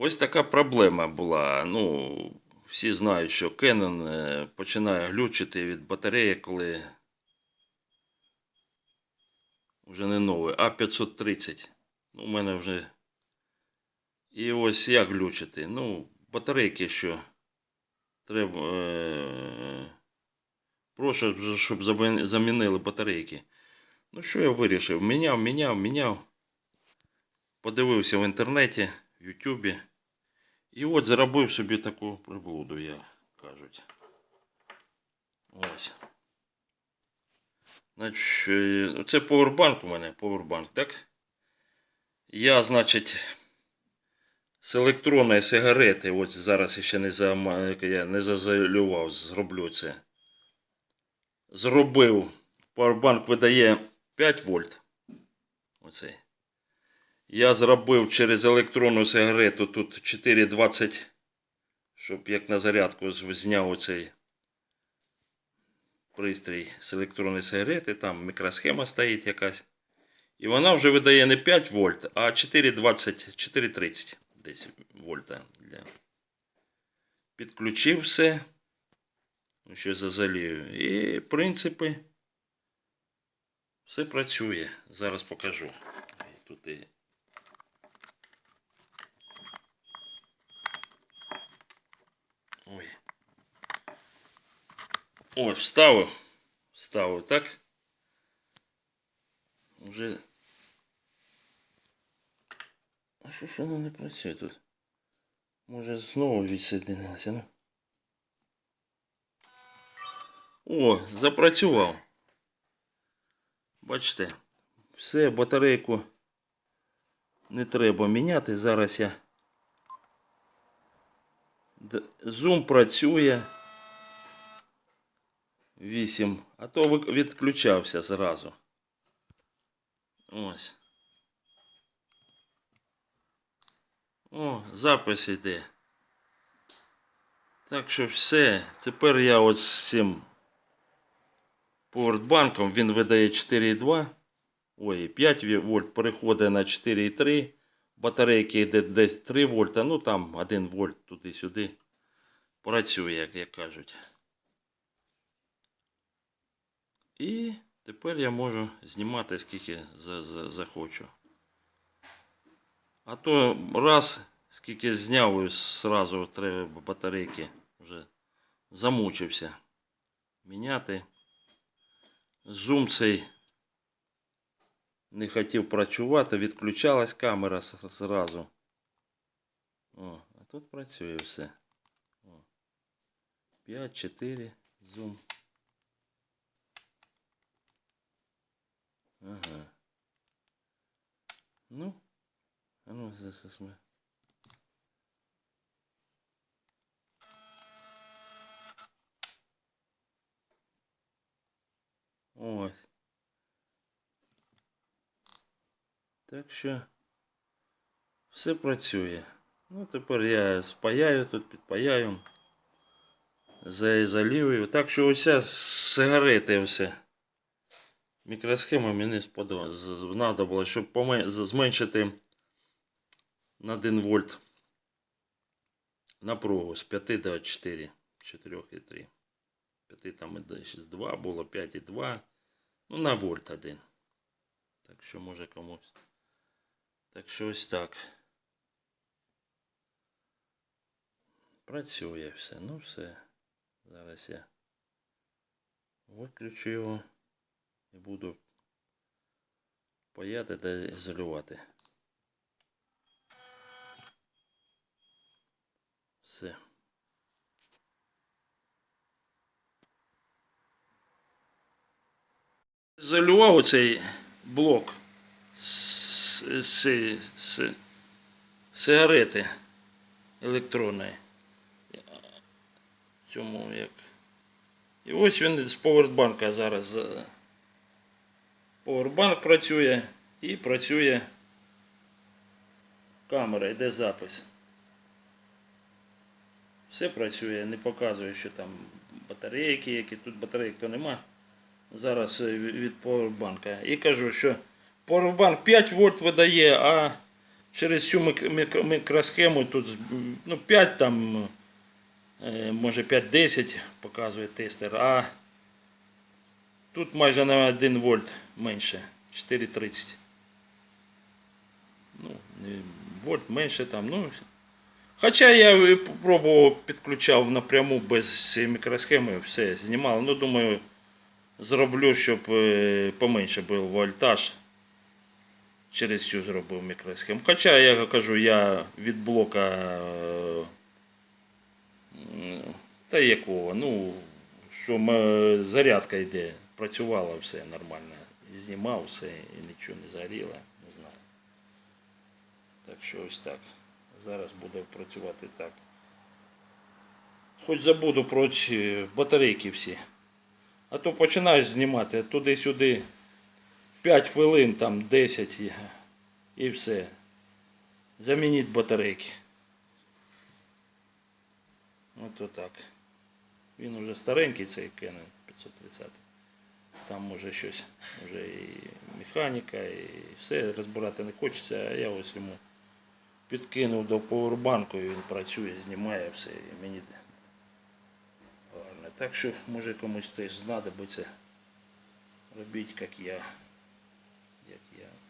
Ось така проблема була. Ну, всі знають, що Canon е, починає глючити від батареї, коли вже не новий, а 530. Ну, у мене вже. І ось як глючити. Ну, батарейки, що треба. Е... Прошу, щоб замінили батарейки. Ну, що я вирішив? Міняв, міняв, міняв. Подивився в інтернеті, в Ютубі. І от зробив собі таку приблуду, як кажуть. Ось. Значить, е, це повербанк у мене, повербанк, так? Я, значить, з електронної сигарети, ось зараз ще не, зама... я не зазалював, зроблю це. Зробив. Powerbank видає 5 вольт. Оцей. Я зробив через електронну сигарету тут 4,20, щоб як на зарядку зняв оцей пристрій з електронної сигарети. Там мікросхема стоїть якась. І вона вже видає не 5 вольт, а 4,20, 4,30 десь вольта. Для... Підключив все. Ну, Ще зазалію. І, в принципі, все працює. Зараз покажу. Тут і Ой. Ой, вставив. Вставив, так? Уже. А що ж воно не працює тут? Може знову відсоединилося, ну? О, запрацював. Бачите, все, батарейку не треба міняти. Зараз я. Зум працює. 8. А то відключався зразу. Ось. О, запис йде. Так що все. Тепер я от з цим Повордбанком він видає 4,2. Ой, 5 вольт переходить на 4,3. Батарейки йде десь 3 вольта, ну там 1 вольт туди-сюди. Працює, як, як кажуть. І тепер я можу знімати скільки за, за, захочу. А то раз, скільки зняв, і зразу треба батарейки вже замучився міняти. Зум цей не хотів працювати, відключалась камера с- зразу. О, а тут працює все. О. 5, 4, зум. Ага. Ну, а ну, зараз ми. Ось. Так що все працює. Ну, тепер я спаяю тут, підпаяю. Заізолюю. Так що оця сигарети все. Мікросхема мені сподобалась. Треба було, щоб зменшити на 1 вольт напругу з 5 до 4. 4,3. 5 там і десь 2 було, 5,2. Ну, на вольт один. Так що може комусь. Так що ось так. Працює все. Ну все. Зараз я виключу його і буду паяти та ізолювати. Все. Ізолював оцей блок сигарети електронної. Цьому як. І ось він з повербанка зараз. Повербанк працює і працює камера, йде запис. Все працює, не показує, що там батарейки, які тут батарейок то нема. Зараз від Powerbank. І кажу, що Powerbank 5 вольт видає, а через цю мікросхему тут ну, 5 там, е, може 5-10 показує тестер, а тут майже на 1 вольт менше, 4,30. Ну, вольт менше там, ну. Хоча я і пробував, підключав напряму без цієї мікросхеми, все знімав. Ну, думаю, зроблю, щоб е, поменше був вольтаж. Через цю зробив мікросхему. Хоча я кажу, я від блока. е, Та якого, ну, що м- зарядка йде, працювала все нормально. Знімав все і нічого не загоріло, не знаю. Так що ось так. Зараз буде працювати так. Хоч забуду про батарейки всі. А то починаєш знімати туди-сюди 5 хвилин, там 10 і, все. Замініть батарейки. От отак. Він уже старенький цей Canon 530. Там може щось, вже і механіка, і все розбирати не хочеться, а я ось йому підкинув до повербанку і він працює, знімає все і мені гарно. Так що може комусь теж знадобиться. Робіть як я. yet, yeah.